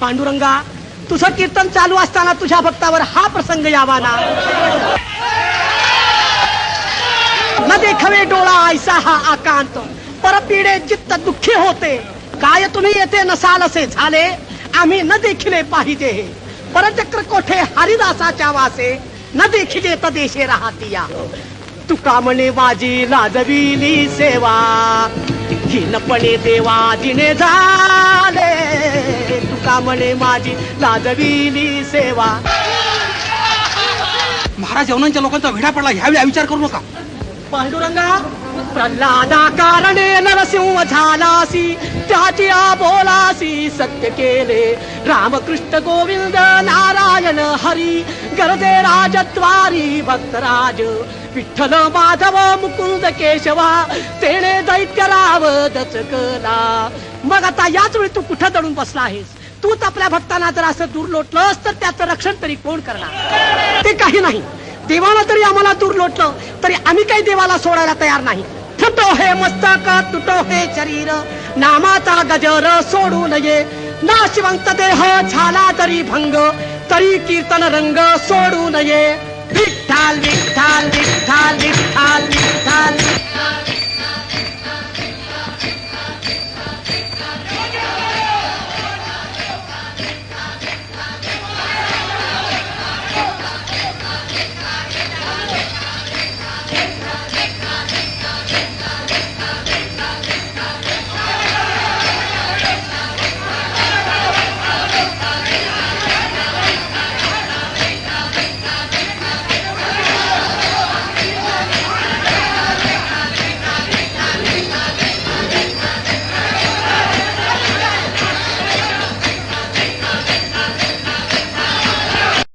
पांडुरंगा तुझं कीर्तन चालू असताना तुझ्या भक्तावर हा प्रसंग यावा ना. न देखवे डोळा ऐसा हा आकांत. परपीडे चित्त दुःखी होते. काय तुम्ही येते नसाल असे झाले? आम्ही न देखिले पाहिजे. हे परचक्र कोठे हरिदासाच्या वासे? न देखिले तदेशे राहतिया. तुका म्हणे माझी लाजविली सेवा. हिनपणे देवाजीने झाले. तुका म्हणे माझी लाजविली सेवा. महाराज यवनांच्या लोकांचा वेढा पडला. ह्यावेळी विचार करू नका. पांडुरंगा प्रल्हादा कारणे नरसिंह झालासी त्याची बोलासी सत्य केले. रामकृष्ण गोविंद नारायण हरी गरजे राजद्वारी भक्तराज विठ्ठल माधव मुकुंद केशवा तेणे दैत्य राव दचकला. मग आता याच वेळी तू कुठं दडून बसला आहेस? तूच आपल्या भक्तांना जर असं दूर लोटलंस तर त्याचं रक्षण तरी कोण करणार? ते काही नाही. देवाला तरी आम्हाला दूर लोटलं तरी आम्ही काही देवाला सोडायला तयार नाही. फुटो हे मस्तक तुटो हे शरीर नामाचा गजर सोडू नये. नाशिवंत देह झाला तरी भंग तरी कीर्तन रंग सोडू नये. विठ्ठल विठ्ठल.